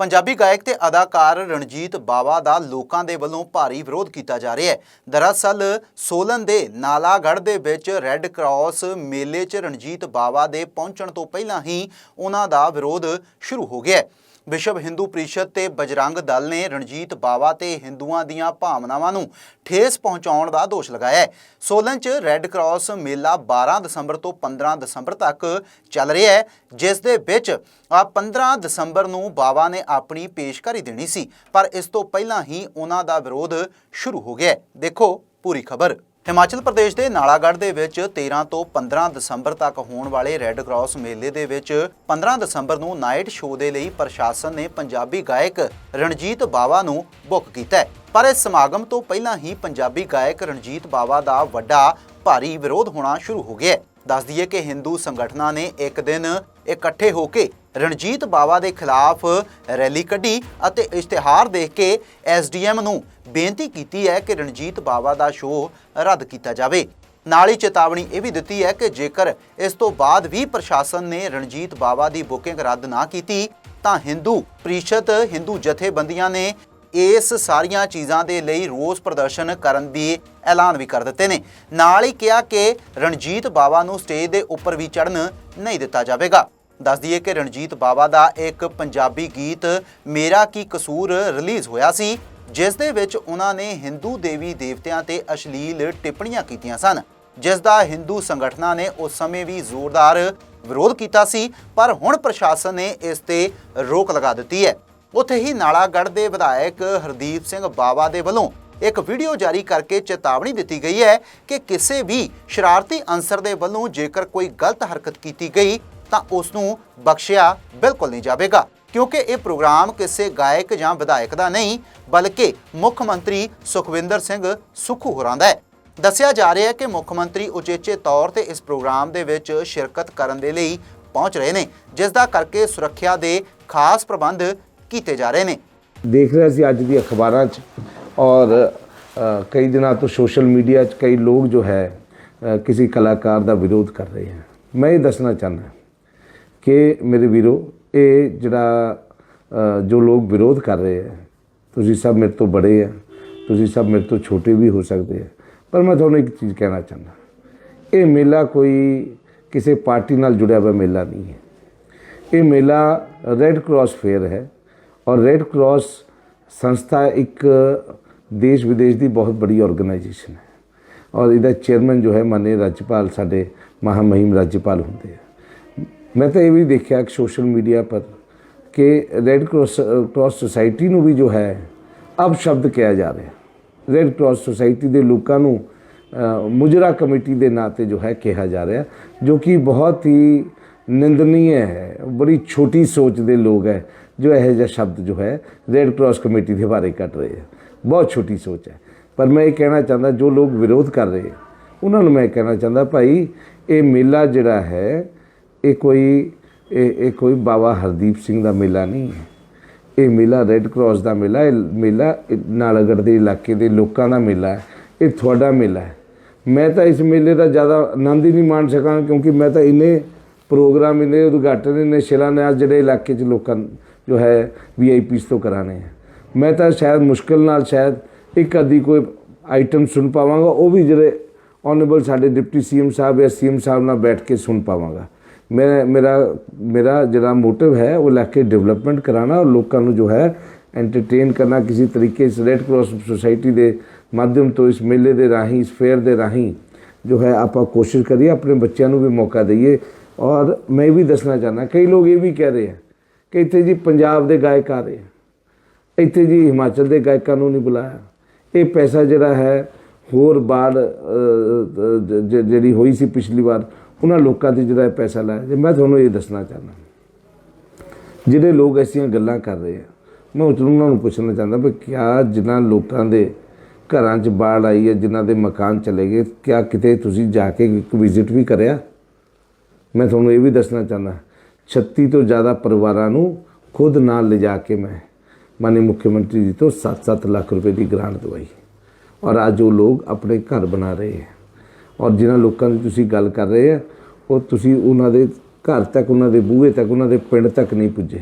ਪੰਜਾਬੀ ਗਾਇਕ ਤੇ ਅਦਾਕਾਰ ਰਣਜੀਤ ਬਾਵਾ ਦਾ ਲੋਕਾਂ ਦੇ ਵੱਲੋਂ ਭਾਰੀ ਵਿਰੋਧ ਕੀਤਾ ਜਾ ਰਿਹਾ ਹੈ। ਦਰਅਸਲ, ਸੋਲਨ ਦੇ ਨਾਲਾਗੜ੍ਹ ਦੇ ਵਿੱਚ ਰੈੱਡ ਕਰਾਸ ਮੇਲੇ 'ਚ ਰਣਜੀਤ ਬਾਵਾ ਦੇ ਪਹੁੰਚਣ ਤੋਂ ਪਹਿਲਾਂ ਹੀ ਉਹਨਾਂ ਦਾ ਵਿਰੋਧ ਸ਼ੁਰੂ ਹੋ ਗਿਆ ਹੈ। ਵਿਸ਼ਵ ਹਿੰਦੂ ਪ੍ਰੀਸ਼ਦ ਤੇ ਬਜਰੰਗ ਦਲ ਨੇ ਰਣਜੀਤ ਬਾਵਾ ਤੇ ਹਿੰਦੂਆਂ ਦੀਆਂ ਭਾਵਨਾਵਾਂ ਨੂੰ ਠੇਸ ਪਹੁੰਚਾਉਣ ਦਾ ਦੋਸ਼ ਲਗਾਇਆ ਹੈ। ਸੋਲਨ 'ਚ ਰੈੱਡ ਕਰਾਸ ਮੇਲਾ 12 ਦਸੰਬਰ ਤੋਂ 15 ਦਸੰਬਰ ਤੱਕ ਚੱਲ ਰਿਹਾ ਹੈ, ਜਿਸ ਦੇ ਵਿੱਚ ਆ 15 ਦਸੰਬਰ ਨੂੰ ਬਾਵਾ ਨੇ ਆਪਣੀ ਪੇਸ਼ਕਾਰੀ ਦੇਣੀ ਸੀ, ਪਰ ਇਸ ਤੋਂ ਪਹਿਲਾਂ ਹੀ ਉਹਨਾਂ ਦਾ ਵਿਰੋਧ ਸ਼ੁਰੂ ਹੋ ਗਿਆ ਦੇਖੋ ਪੂਰੀ ਖਬਰ। ਹਿਮਾਚਲ ਪ੍ਰਦੇਸ਼ ਦੇ ਨਾਲਾਗੜ੍ਹ ਦੇ ਵਿੱਚ 13 ਤੋਂ 15 ਦਸੰਬਰ ਤੱਕ ਹੋਣ ਵਾਲੇ ਰੈੱਡ ਕਰਾਸ ਮੇਲੇ ਦੇ ਵਿੱਚ 15 ਦਸੰਬਰ ਨੂੰ ਨਾਈਟ ਸ਼ੋਅ ਦੇ ਲਈ ਪ੍ਰਸ਼ਾਸਨ ਨੇ ਪੰਜਾਬੀ ਗਾਇਕ ਰਣਜੀਤ ਬਾਵਾ ਨੂੰ ਬੁੱਕ ਕੀਤਾ ਹੈ। ਪਰ ਇਸ ਸਮਾਗਮ ਤੋਂ ਪਹਿਲਾਂ ਹੀ ਪੰਜਾਬੀ ਗਾਇਕ ਰਣਜੀਤ ਬਾਵਾ ਦਾ ਵੱਡਾ ਭਾਰੀ ਵਿਰੋਧ ਹੋਣਾ ਸ਼ੁਰੂ ਹੋ ਗਿਆ ਹੈ। ਦੱਸ ਦਈਏ ਕਿ ਹਿੰਦੂ ਸੰਗਠਨਾਂ ਨੇ ਇੱਕ ਦਿਨ ਇਕੱਠੇ ਹੋ ਕੇ ਰਣਜੀਤ ਬਾਵਾ ਦੇ ਖਿਲਾਫ ਰੈਲੀ ਕੱਢੀ ਅਤੇ ਇਸ਼ਤਿਹਾਰ ਦੇਖ ਕੇ ਐਸਡੀਐਮ ਨੂੰ ਬੇਨਤੀ ਕੀਤੀ ਹੈ ਕਿ ਰਣਜੀਤ ਬਾਵਾ ਦਾ ਸ਼ੋਅ ਰੱਦ ਕੀਤਾ ਜਾਵੇ। ਨਾਲ ਹੀ ਚੇਤਾਵਨੀ ਇਹ ਵੀ ਦਿੱਤੀ ਹੈ ਕਿ ਜੇਕਰ ਇਸ ਤੋਂ ਬਾਅਦ ਵੀ ਪ੍ਰਸ਼ਾਸਨ ਨੇ ਰਣਜੀਤ ਬਾਵਾ ਦੀ ਬੁਕਿੰਗ ਰੱਦ ਨਾ ਕੀਤੀ, ਤਾਂ ਹਿੰਦੂ ਪ੍ਰੀਸ਼ਦ, ਹਿੰਦੂ ਜਥੇਬੰਦੀਆਂ ਨੇ ਇਸ ਸਾਰੀਆਂ ਚੀਜ਼ਾਂ ਦੇ ਲਈ ਰੋਸ ਪ੍ਰਦਰਸ਼ਨ ਕਰਨ ਦੀ ਐਲਾਨ ਵੀ ਕਰ ਦਿੱਤੇ ਨੇ। ਨਾਲ ਹੀ ਕਿਹਾ ਕਿ ਰਣਜੀਤ ਬਾਵਾ ਨੂੰ ਸਟੇਜ ਦੇ ਉੱਪਰ ਵੀ ਚੜ੍ਹਨ ਨਹੀਂ ਦਿੱਤਾ ਜਾਵੇਗਾ। ਦੱਸ ਦਈਏ ਕਿ ਰਣਜੀਤ ਬਾਵਾ ਦਾ ਇੱਕ ਪੰਜਾਬੀ ਗੀਤ ਮੇਰਾ ਕੀ ਕਸੂਰ ਰਿਲੀਜ਼ ਹੋਇਆ ਸੀ, ਜਿਸ ਦੇ ਵਿੱਚ ਉਹਨਾਂ ਨੇ ਹਿੰਦੂ ਦੇਵੀ ਦੇਵਤਿਆਂ ਤੇ ਅਸ਼ਲੀਲ ਟਿੱਪਣੀਆਂ ਕੀਤੀਆਂ ਸਨ। ਜਿਸ ਦਾ ਹਿੰਦੂ ਸੰਗਠਨਾਂ ਨੇ ਉਸ ਸਮੇਂ ਵੀ ਜ਼ੋਰਦਾਰ ਵਿਰੋਧ ਕੀਤਾ ਸੀ, ਪਰ ਹੁਣ ਪ੍ਰਸ਼ਾਸਨ ਨੇ ਇਸ ਤੇ ਰੋਕ ਲਗਾ ਦਿੱਤੀ ਹੈ। ਉੱਥੇ ਹੀ ਨਾਲਾਗੜ੍ਹ ਦੇ ਵਿਧਾਇਕ ਹਰਦੀਪ ਸਿੰਘ ਬਾਵਾ ਦੇ ਵੱਲੋਂ ਇੱਕ ਵੀਡੀਓ ਜਾਰੀ ਕਰਕੇ ਚੇਤਾਵਨੀ ਦਿੱਤੀ ਗਈ ਹੈ ਕਿ ਕਿਸੇ ਵੀ ਸ਼ਰਾਰਤੀ ਅੰਸਰ ਦੇ ਵੱਲੋਂ ਜੇਕਰ ਕੋਈ ਗਲਤ ਹਰਕਤ ਕੀਤੀ ਗਈ ਤਾਂ ਉਸ ਨੂੰ ਬਖਸ਼ਿਆ ਬਿਲਕੁਲ ਨਹੀਂ ਜਾਵੇਗਾ, ਕਿਉਂਕਿ ਇਹ ਪ੍ਰੋਗਰਾਮ ਕਿਸੇ ਗਾਇਕ ਜਾਂ ਵਿਧਾਇਕ ਦਾ ਨਹੀਂ, ਬਲਕਿ ਮੁੱਖ ਮੰਤਰੀ ਸੁਖਵਿੰਦਰ ਸਿੰਘ ਸੁੱਖੂ ਹੋਰਾਂ ਦਾ ਹੈ। ਦੱਸਿਆ ਜਾ ਰਿਹਾ ਹੈ ਕਿ ਮੁੱਖ ਮੰਤਰੀ ਉਚੇਚੇ ਤੌਰ ਤੇ ਇਸ ਪ੍ਰੋਗਰਾਮ ਦੇ ਵਿੱਚ ਸ਼ਿਰਕਤ ਕਰਨ ਦੇ ਲਈ ਪਹੁੰਚ ਰਹੇ ਨੇ, ਜਿਸ ਦਾ ਕਰਕੇ ਸੁਰੱਖਿਆ ਦੇ ਖਾਸ ਪ੍ਰਬੰਧ ਕੀਤੇ ਜਾ ਰਹੇ ਨੇ। ਦੇਖ ਰਹੇ ਸੀ ਅੱਜ ਦੀ ਅਖਬਾਰਾਂ 'ਚ ਔਰ ਕਈ ਦਿਨਾਂ ਤੋਂ ਸੋਸ਼ਲ ਮੀਡੀਆ 'ਚ ਕਈ ਲੋਕ ਜੋ ਹੈ ਕਿਸੇ ਕਲਾਕਾਰ ਦਾ ਵਿਰੋਧ ਕਰ ਰਹੇ ਹਨ। ਮੈਂ ਇਹ ਦੱਸਣਾ ਚਾਹੁੰਦਾ ਕਿ ਮੇਰੇ ਵੀਰੋ, ਇਹ ਜਿਹੜਾ ਜੋ ਲੋਕ ਵਿਰੋਧ ਕਰ ਰਹੇ ਹੈ ਤੁਸੀਂ ਸਭ ਮੇਰੇ ਤੋਂ ਬੜੇ ਆ, ਤੁਸੀਂ ਸਭ ਮੇਰੇ ਤੋਂ ਛੋਟੇ ਵੀ ਹੋ ਸਕਦੇ ਆ, ਪਰ ਮੈਂ ਤੁਹਾਨੂੰ ਇੱਕ ਚੀਜ਼ ਕਹਿਣਾ ਚਾਹੁੰਦਾ। ਇਹ ਮੇਲਾ ਕੋਈ ਕਿਸੇ ਪਾਰਟੀ ਨਾਲ ਜੁੜਿਆ ਹੋਇਆ ਮੇਲਾ ਨਹੀਂ ਹੈ। ਇਹ ਮੇਲਾ ਰੈੱਡ ਕਰਾਸ ਫੇਅਰ ਹੈ ਔਰ ਰੈੱਡ ਕਰਾਸ ਸੰਸਥਾ ਇੱਕ ਦੇਸ਼ ਵਿਦੇਸ਼ ਦੀ ਬਹੁਤ ਬੜੀ ਆਰਗੇਨਾਈਜੇਸ਼ਨ ਹੈ। ਔਰ ਇਹਦਾ ਚੇਅਰਮੈਨ ਜੋ ਹੈ ਮਾਨਯ ਰਾਜਪਾਲ, ਸਾਡੇ ਮਹਾਮਹਿਮ ਰਾਜਪਾਲ ਹੁੰਦੇ ਆ। ਮੈਂ ਤਾਂ ਇਹ ਵੀ ਦੇਖਿਆ ਇੱਕ ਸੋਸ਼ਲ ਮੀਡੀਆ ਪਰ ਕਿ ਰੈੱਡ ਕਰਾਸ ਕਰਾਸ ਸੁਸਾਇਟੀ ਨੂੰ ਵੀ ਜੋ ਹੈ, ਅਬ ਸ਼ਬਦ ਕਿਹਾ ਜਾ ਰਿਹਾ। ਰੈੱਡ ਕਰਾਸ ਸੁਸਾਇਟੀ ਦੇ ਲੋਕਾਂ ਨੂੰ ਮੁਜਰਾ ਕਮੇਟੀ ਦੇ ਨਾਂ ਤੇ ਜੋ ਹੈ ਕਿਹਾ ਜਾ ਰਿਹਾ, ਜੋ ਕਿ ਬਹੁਤ ਹੀ ਨਿੰਦਨੀय ਹੈ, ਬੜੀ ਛੋਟੀ ਸੋਚ ਦੇ ਲੋਕ ਹੈ, ਜੋ ਇਹੋ ਜਿਹਾ ਸ਼ਬਦ ਜੋ ਹੈ ਰੈੱਡ ਕਰਾਸ ਕਮੇਟੀ ਦੇ ਬਾਰੇ ਕੱਢ ਰਹੇ ਹੈ ਬਹੁਤ ਛੋਟੀ ਸੋਚ ਹੈ। ਪਰ ਮੈਂ ਇਹ ਕਹਿਣਾ ਚਾਹੁੰਦਾ, ਜੋ ਲੋਕ ਵਿਰੋਧ ਕਰ ਰਹੇ ਉਹਨਾਂ ਨੂੰ ਮੈਂ ਕਹਿਣਾ ਚਾਹੁੰਦਾ, ਭਾਈ, ਇਹ ਮੇਲਾ ਜਿਹੜਾ ਹੈ ਇਹ ਕੋਈ, ਇਹ ਇਹ ਕੋਈ ਬਾਬਾ ਹਰਦੀਪ ਸਿੰਘ ਦਾ ਮੇਲਾ ਨਹੀਂ ਹੈ। ਇਹ ਮੇਲਾ ਰੈੱਡ ਕਰਾਸ ਦਾ ਮੇਲਾ ਇਹ ਮੇਲਾ ਇਹ ਨਾਲਾਗੜ੍ਹ ਦੇ ਇਲਾਕੇ ਦੇ ਲੋਕਾਂ ਦਾ ਮੇਲਾ ਹੈ। ਇਹ ਤੁਹਾਡਾ ਮੇਲਾ ਹੈ। ਮੈਂ ਤਾਂ ਇਸ ਮੇਲੇ ਦਾ ਜ਼ਿਆਦਾ ਆਨੰਦ ਹੀ ਨਹੀਂ ਮਾਣ ਸਕਾਂ ਕਿਉਂਕਿ ਮੈਂ ਤਾਂ ਇੰਨੇ ਪ੍ਰੋਗਰਾਮ, ਇੰਨੇ ਉਦਘਾਟਨ, ਇੰਨੇ ਸ਼ਿਲਾਨਿਆਸ ਜਿਹੜੇ ਇਲਾਕੇ 'ਚ ਲੋਕਾਂ ਜੋ ਹੈ ਵੀਆਈਪੀਸ ਤੋਂ ਕਰਾਣੇ ਹੈ ਮੈਂ ਤਾਂ ਸ਼ਾਇਦ ਮੁਸ਼ਕਲ ਨਾਲ ਸ਼ਾਇਦ ਇੱਕ ਅੱਧੀ ਕੋਈ ਆਈਟਮ ਸੁਣ ਪਾਵਾਂਗਾ, ਉਹ ਵੀ ਜਿਹੜੇ ਆਨਰੇਬਲ ਸਾਡੇ ਡਿਪਟੀ ਸੀਐਮ ਸਾਹਿਬ ਜਾਂ ਸੀਐਮ ਸਾਹਿਬ ਨਾਲ ਬੈਠ ਕੇ ਸੁਣ ਪਾਵਾਂਗਾ। ਮੈਂ, ਮੇਰਾ ਮੇਰਾ ਜਿਹੜਾ ਮੋਟਿਵ ਹੈ, ਉਹ ਲੈ ਕੇ ਡਿਵੈਲਪਮੈਂਟ ਕਰਾਣਾ ਔਰ ਲੋਕਾਂ ਨੂੰ ਜੋ ਹੈ ਐਂਟਰਟੇਨ ਕਰਨਾ, ਕਿਸੇ ਤਰੀਕੇ ਇਸ ਰੈੱਡ ਕਰਾਸ ਸੁਸਾਇਟੀ ਦੇ ਮਾਧਿਅਮ ਤੋਂ, ਇਸ ਮੇਲੇ ਦੇ ਰਾਹੀਂ, ਇਸ ਫੇਅਰ ਦੇ ਰਾਹੀਂ ਜੋ ਹੈ ਆਪਾਂ ਕੋਸ਼ਿਸ਼ ਕਰੀਏ, ਆਪਣੇ ਬੱਚਿਆਂ ਨੂੰ ਵੀ ਮੌਕਾ ਦਈਏ। ਔਰ ਮੈਂ ਇਹ ਵੀ ਦੱਸਣਾ ਚਾਹੁੰਦਾ, ਕਈ ਲੋਕ ਇਹ ਵੀ ਕਹਿ ਰਹੇ ਆ ਕਿ ਇੱਥੇ ਜੀ ਪੰਜਾਬ ਦੇ ਗਾਇਕ ਆ ਰਹੇ ਆ। ਇੱਥੇ ਜੀ ਹਿਮਾਚਲ ਦੇ ਗਾਇਕਾਂ ਨੂੰ ਨਹੀਂ ਬੁਲਾਇਆ। ਇਹ ਪੈਸਾ ਜਿਹੜਾ ਹੈ, ਹੋਰ ਬਾੜ ਜਿਹੜੀ ਹੋਈ ਸੀ ਪਿਛਲੀ ਵਾਰ ਉਹਨਾਂ ਲੋਕਾਂ ਤੇ ਜਿਹੜਾ ਇਹ ਪੈਸਾ ਲਾਇਆ। ਜੇ ਮੈਂ ਤੁਹਾਨੂੰ ਇਹ ਦੱਸਣਾ ਚਾਹੁੰਦਾ, ਜਿਹੜੇ ਲੋਕ ਐਸੀਆਂ ਗੱਲਾਂ ਕਰ ਰਹੇ ਆ, ਮੈਂ ਉਹਨਾਂ ਨੂੰ ਪੁੱਛਣਾ ਚਾਹੁੰਦਾ ਵੀ ਕਿਆ ਜਿਨ੍ਹਾਂ ਲੋਕਾਂ ਦੇ ਘਰਾਂ 'ਚ ਬਾੜ ਆਈ ਹੈ, ਜਿਨ੍ਹਾਂ ਦੇ ਮਕਾਨ ਚਲੇ ਗਏ, ਕਿਆ ਕਿਤੇ ਤੁਸੀਂ ਜਾ ਕੇ ਇੱਕ ਵਿਜ਼ਿਟ ਵੀ ਕਰਿਆ? ਮੈਂ ਤੁਹਾਨੂੰ ਇਹ ਵੀ ਦੱਸਣਾ ਚਾਹੁੰਦਾ 36 ਤੋਂ ਜ਼ਿਆਦਾ ਪਰਿਵਾਰਾਂ ਨੂੰ ਖੁਦ ਨਾਲ ਲਿਜਾ ਕੇ ਮੈਂ ਮਾਨਯ ਮੁੱਖ ਮੰਤਰੀ ਜੀ ਤੋਂ 7-7 ਲੱਖ ਰੁਪਏ ਦੀ ਗ੍ਰਾਂਟ ਦਵਾਈ। ਔਰ ਅੱਜ ਉਹ ਲੋਕ ਆਪਣੇ ਘਰ ਬਣਾ ਰਹੇ ਹੈ ਔਰ ਜਿਨ੍ਹਾਂ ਲੋਕਾਂ ਦੀ ਤੁਸੀਂ ਗੱਲ ਕਰ ਰਹੇ ਆ, ਉਹ ਤੁਸੀਂ ਉਹਨਾਂ ਦੇ ਘਰ ਤੱਕ, ਉਹਨਾਂ ਦੇ ਬੂਹੇ ਤੱਕ, ਉਹਨਾਂ ਦੇ ਪਿੰਡ ਤੱਕ ਨਹੀਂ ਪੁੱਜੇ।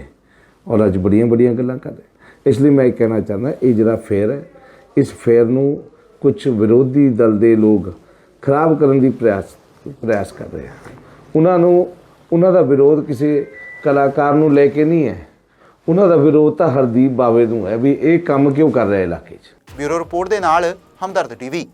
ਔਰ ਅੱਜ ਬੜੀਆਂ ਬੜੀਆਂ ਗੱਲਾਂ ਕਰ ਰਹੇ। ਇਸ ਲਈ ਮੈਂ ਇਹ ਕਹਿਣਾ ਚਾਹੁੰਦਾ, ਇਹ ਜਿਹੜਾ ਫੇਰ ਹੈ, ਇਸ ਫੇਰ ਨੂੰ ਕੁਝ ਵਿਰੋਧੀ ਦਲ ਦੇ ਲੋਕ ਖਰਾਬ ਕਰਨ ਦੀ ਪ੍ਰਯਾਸ ਪ੍ਰਯਾਸ ਕਰ ਰਹੇ ਹਨ ਉਹਨਾਂ ਨੂੰ, ਉਹਨਾਂ ਦਾ ਵਿਰੋਧ ਕਿਸੇ ਕਲਾਕਾਰ ਨੂੰ ਲੈ ਕੇ ਨਹੀਂ ਹੈ। ਉਹਨਾਂ ਦਾ ਵਿਰੋਧ ਤਾਂ ਹਰਦੀਪ ਬਾਵੇ ਨੂੰ ਹੈ ਵੀ ਇਹ ਕੰਮ ਕਿਉਂ ਕਰ ਰਿਹਾ ਇਲਾਕੇ 'ਚ? ਬਿਊਰੋ ਰਿਪੋਰਟ ਦੇ ਨਾਲ ਹਮਦਰਦ ਟੀਵੀ।